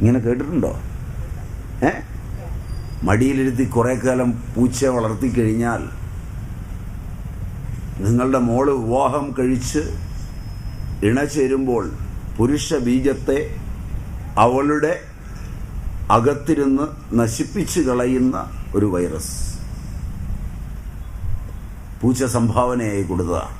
ഇങ്ങനെ കേട്ടിട്ടുണ്ടോ? ഏ? മടിയിലിരുത്തി കുറേ കാലം വളർത്തി കഴിഞ്ഞാൽ നിങ്ങളുടെ മോൾ വിവാഹം കഴിച്ച് ഇണചേരുമ്പോൾ പുരുഷ ബീജത്തെ അവളുടെ അകത്തിരുന്ന് നശിപ്പിച്ച് കളയുന്ന ഒരു വൈറസ്. പൂച്ച സംഭാവനയായി കൊടുത്തതാണ്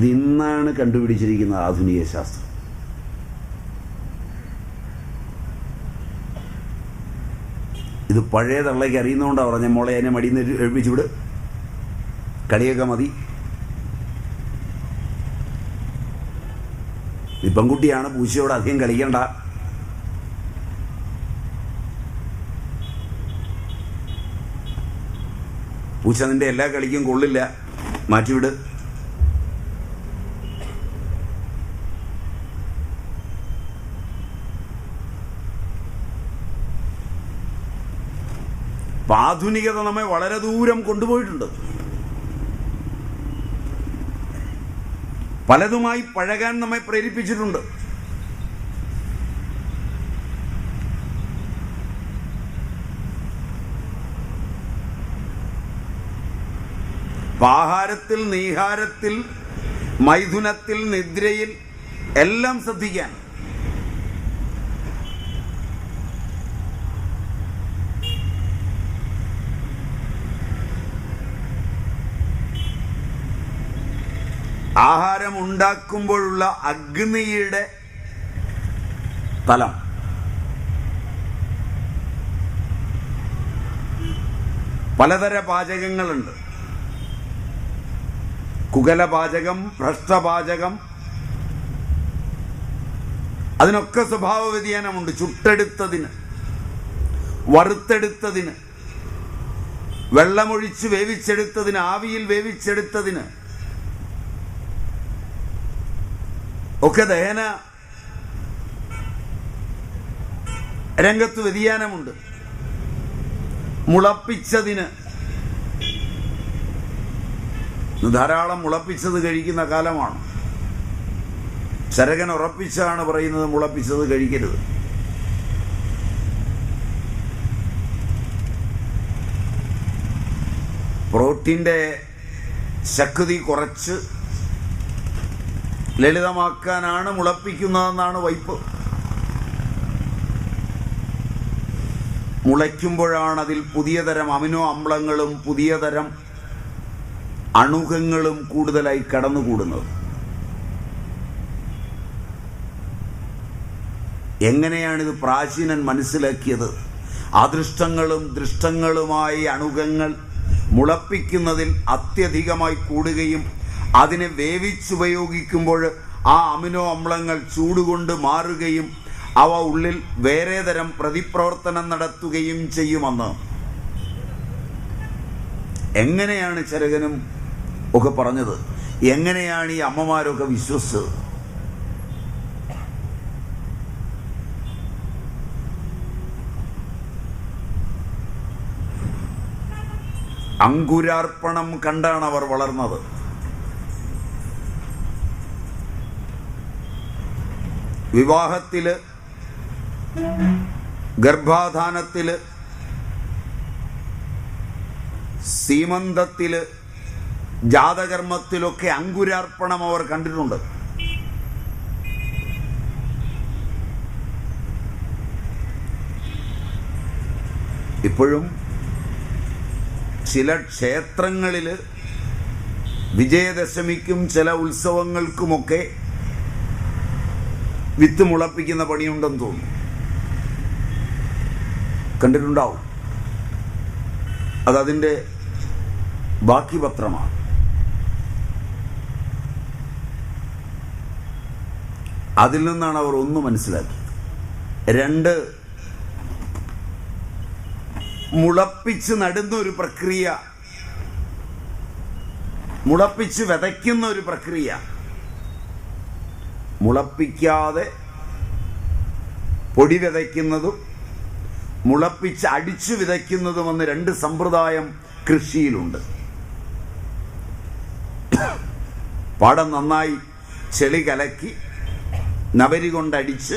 ഇത് ഇന്നാണ് കണ്ടുപിടിച്ചിരിക്കുന്ന ആധുനിക ശാസ്ത്രം. ഇത് പഴയ തള്ളയ്ക്ക് അറിയുന്നതുകൊണ്ടാണ് പറഞ്ഞ മോളെ എന്നെ മടിയിൽ നിന്ന് എഴുപ്പിച്ചു വിട്. കളിയൊക്കെ മതി. ഈ പെൺകുട്ടിയാണ് പൂച്ചയോട് അധികം കളിക്കണ്ട. പൂച്ച നിന്റെ എല്ലാ കളിക്കും കൊള്ളില്ല. മാറ്റിവിട്. അപ്പൊ ആധുനികത നമ്മെ വളരെ ദൂരം കൊണ്ടുപോയിട്ടുണ്ട്. പലതുമായി പഴകാൻ നമ്മെ പ്രേരിപ്പിച്ചിട്ടുണ്ട്. ആഹാരത്തിൽ നീഹാരത്തിൽ മൈഥുനത്തിൽ നിദ്രയിൽ എല്ലാം ശ്രദ്ധിക്കാൻ ആഹാരം ഉണ്ടാക്കുമ്പോഴുള്ള അഗ്നിയുടെ തലം പലതര പാചകങ്ങളുണ്ട്. കുകലപാചകം ഭ്രഷ്ടപാചകം. അതിനൊക്കെ സ്വഭാവ വ്യതിയാനമുണ്ട്. ചുട്ടെടുത്തതിന് വറുത്തെടുത്തതിന് വെള്ളമൊഴിച്ച് വേവിച്ചെടുത്തതിന് ആവിയിൽ വേവിച്ചെടുത്തതിന് ഒക്കെ ദഹന രംഗത്ത് വ്യതിയാനമുണ്ട്. മുളപ്പിച്ചതിന്. ധാരാളം മുളപ്പിച്ചത് കഴിക്കുന്ന കാലമാണ്. ചരകൻ ഉറപ്പിച്ചാണ് പറയുന്നത് മുളപ്പിച്ചത് കഴിക്കരുത്. പ്രോട്ടീന്റെ ശക്തി കുറച്ച് ലളിതമാക്കാനാണ് മുളപ്പിക്കുന്നതെന്നാണ് വൈപ്പ്. മുളയ്ക്കുമ്പോഴാണ് അതിൽ പുതിയ തരം അമിനോ അമ്ലങ്ങളും പുതിയ തരം അണുകങ്ങളും കൂടുതലായി കടന്നുകൂടുന്നത്. എങ്ങനെയാണിത് പ്രാചീനൻ മനസ്സിലാക്കിയത്? അദൃഷ്ടങ്ങളും ദൃഷ്ടങ്ങളുമായി അണുകങ്ങൾ മുളപ്പിക്കുന്നതിൽ അത്യധികമായി കൂടുകയും അതിനെ വേവിച്ചുപയോഗിക്കുമ്പോൾ ആ അമിനോ അമ്ലങ്ങൾ ചൂടുകൊണ്ട് മാറുകയും അവ ഉള്ളിൽ വേറെ തരം പ്രതിപ്രവർത്തനം നടത്തുകയും ചെയ്യുമെന്ന്. എങ്ങനെയാണ് ചരകനും ഒക്കെ പറഞ്ഞത്? എങ്ങനെയാണ് ഈ അമ്മമാരൊക്കെ വിശ്വസിച്ചത്? അങ്കുരാർപ്പണം കണ്ടാണ് അവർ വളർന്നത്. വിവാഹത്തിൽ ഗർഭാധാനത്തിൽ സീമന്തത്തിൽ ജാതകർമ്മത്തിലൊക്കെ അങ്കുരാർപ്പണം അവർ കണ്ടിട്ടുണ്ട്. ഇപ്പോഴും ചില ക്ഷേത്രങ്ങളിൽ വിജയദശമിക്കും ചില ഉത്സവങ്ങൾക്കുമൊക്കെ വിത്ത് മുളപ്പിക്കുന്ന പണിയുണ്ടെന്ന് തോന്നുന്നു. കണ്ടിട്ടുണ്ടാവും. അതതിന്റെ ബാക്കി പത്രമാണ്. അതിൽ നിന്നാണ് അവർ ഒന്ന് മനസ്സിലാക്കിയത്. രണ്ട് മുളപ്പിച്ച് നടുന്ന ഒരു പ്രക്രിയ മുളപ്പിച്ച് വിതയ്ക്കുന്ന ഒരു പ്രക്രിയ മുളപ്പിക്കാതെ പൊടി വിതയ്ക്കുന്നതും മുളപ്പിച്ച് അടിച്ചു വിതയ്ക്കുന്നതും എന്ന് രണ്ട് സമ്പ്രദായം കൃഷിയിലുണ്ട്. പാടം നന്നായി ചെളി കലക്കി നവരി കൊണ്ടടിച്ച്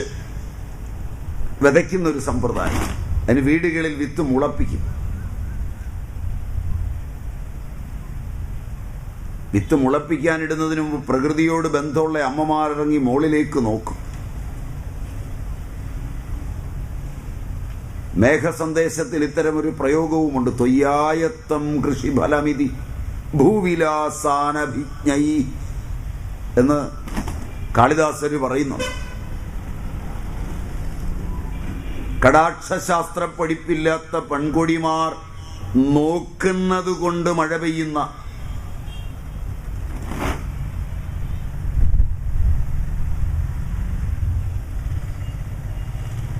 വിതയ്ക്കുന്ന ഒരു സമ്പ്രദായം. അതിന് വീടുകളിൽ വിത്ത് മുളപ്പിക്കും. വിത്ത് മുളപ്പിക്കാനിടുന്നതിന് മുമ്പ് പ്രകൃതിയോട് ബന്ധമുള്ള അമ്മമാരിറങ്ങി മുകളിലേക്ക് നോക്കും. മേഘസന്ദേശത്തിൽ ഇത്തരമൊരു പ്രയോഗവുമുണ്ട്. തൊയ്യായത്തം കൃഷിഫലമിതി ഭൂവിലാസാനഭിജ്ഞൈ എന്ന് കാളിദാസര് പറയുന്നുണ്ട്. കടാക്ഷശാസ്ത്ര പഠിപ്പില്ലാത്ത പെൺകൊടിമാർ നോക്കുന്നതുകൊണ്ട് മഴ പെയ്യുന്ന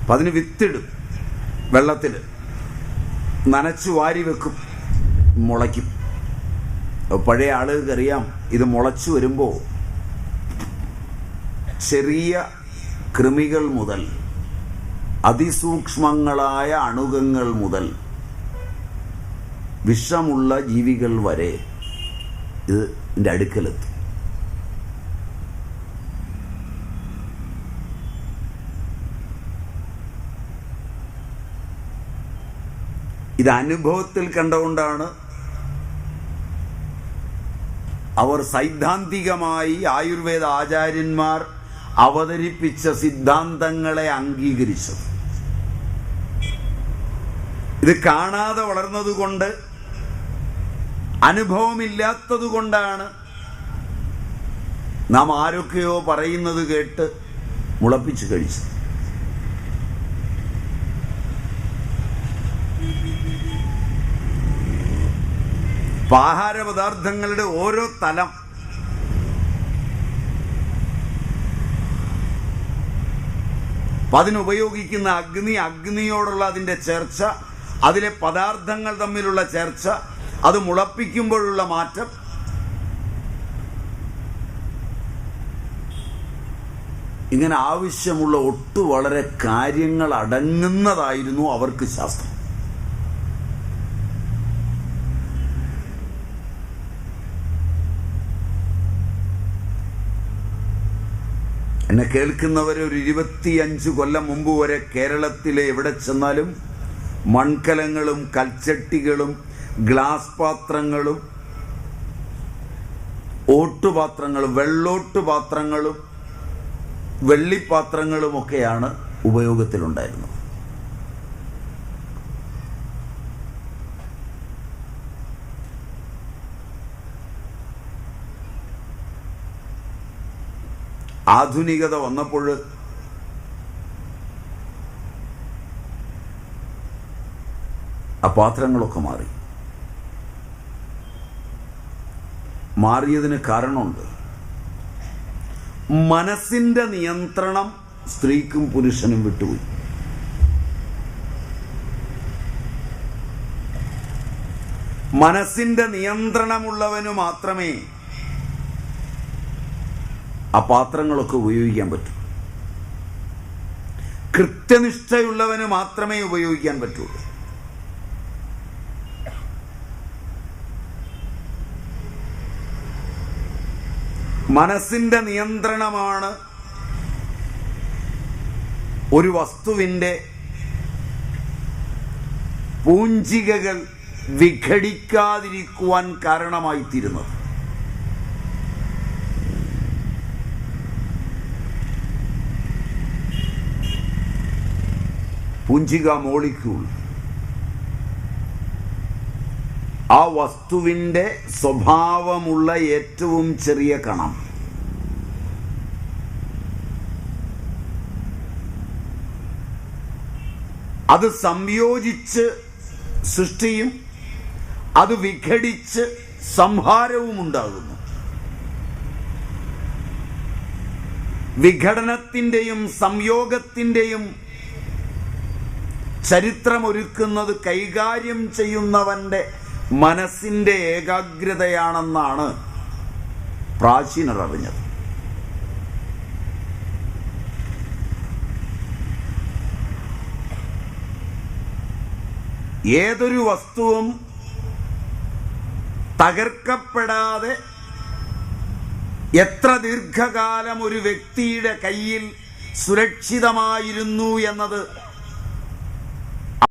അപ്പൊ അതിന് വിത്തിടും. വെള്ളത്തിൽ നനച്ചു വാരി വെക്കും. മുളയ്ക്കും. പഴയ പഴയ ആളുകൾക്കറിയാം ഇത് മുളച്ചു വരുമ്പോൾ ചെറിയ കൃമികൾ മുതൽ അതിസൂക്ഷ്മങ്ങളായ അണുകങ്ങൾ മുതൽ വിഷമുള്ള ജീവികൾ വരെ ഇത് ഇതിന്റെ അടുക്കലെത്തും. ഇത് അനുഭവത്തിൽ കണ്ടുകൊണ്ടാണ് അവർ സൈദ്ധാന്തികമായി ആയുർവേദ ആചാര്യന്മാർ അവതരിപ്പിച്ച സിദ്ധാന്തങ്ങളെ അംഗീകരിച്ചത്. ഇത് കാണാതെ വളർന്നതുകൊണ്ട് അനുഭവമില്ലാത്തതുകൊണ്ടാണ് നാം ആരൊക്കെയോ പറയുന്നത് കേട്ട് മുളപ്പിച്ചു കഴിച്ചത്. അപ്പൊ ആഹാര പദാർത്ഥങ്ങളുടെ ഓരോ തലം. അതിനുപയോഗിക്കുന്ന അഗ്നി അഗ്നിയോടുള്ള അതിന്റെ ചേർച്ച അതിലെ പദാർത്ഥങ്ങൾ തമ്മിലുള്ള ചേർച്ച അത് മുളപ്പിക്കുമ്പോഴുള്ള മാറ്റം. ഇങ്ങനെ ആവശ്യമുള്ള ഒട്ടു വളരെ കാര്യങ്ങൾ അടങ്ങുന്നതായിരുന്നു അവർക്ക് ശാസ്ത്രം. എന്നെ കേൾക്കുന്നവർ ഒരു ഇരുപത്തിയഞ്ച് കൊല്ലം മുമ്പ് വരെ കേരളത്തിലെ എവിടെ ചെന്നാലും മൺകലങ്ങളും കൽച്ചട്ടികളും ഗ്ലാസ് പാത്രങ്ങളും ഓട്ടുപാത്രങ്ങളും വെള്ളോട്ട് പാത്രങ്ങളും വെള്ളിപ്പാത്രങ്ങളുമൊക്കെയാണ് ഉപയോഗത്തിലുണ്ടായിരുന്നത്. ആധുനികത വന്നപ്പോൾ ആ പാത്രങ്ങളൊക്കെ മാറി. മാറിയതിന് കാരണമുണ്ട്. മനസ്സിന്റെ നിയന്ത്രണം സ്ത്രീക്കും പുരുഷനും വിട്ടുപോയി. മനസ്സിന്റെ നിയന്ത്രണമുള്ളവന് മാത്രമേ ആ പാത്രങ്ങളൊക്കെ ഉപയോഗിക്കാൻ പറ്റും. കൃത്യനിഷ്ഠയുള്ളവന് മാത്രമേ ഉപയോഗിക്കാൻ പറ്റുള്ളൂ. മനസ്സിന്റെ നിയന്ത്രണമാണ് ഒരു വസ്തുവിന്റെ പൂഞ്ചികകൾ വിഘടിക്കാതിരിക്കുവാൻ കാരണമായിത്തീരുന്നത്. പൂഞ്ചിക മോളിക്യൂൾ ആ വസ്തുവിന്റെ സ്വഭാവമുള്ള ഏറ്റവും ചെറിയ കണം. അത് സംയോജിച്ച് സൃഷ്ടിയും അത് വിഘടിച്ച് സംഹാരവും ഉണ്ടാകുന്നു വിഘടനത്തിന്റെയും സംയോഗത്തിന്റെയും ചരിത്രമൊരുക്കുന്നത് കൈകാര്യം ചെയ്യുന്നവന്റെ മനസ്സിന്റെ ഏകാഗ്രതയാണെന്നാണ് പ്രാചീനർ അറിഞ്ഞത്. ഏതൊരു വസ്തുവും തകർക്കപ്പെടാതെ എത്ര ദീർഘകാലം ഒരു വ്യക്തിയുടെ കയ്യിൽ സുരക്ഷിതമായിരുന്നു എന്നത്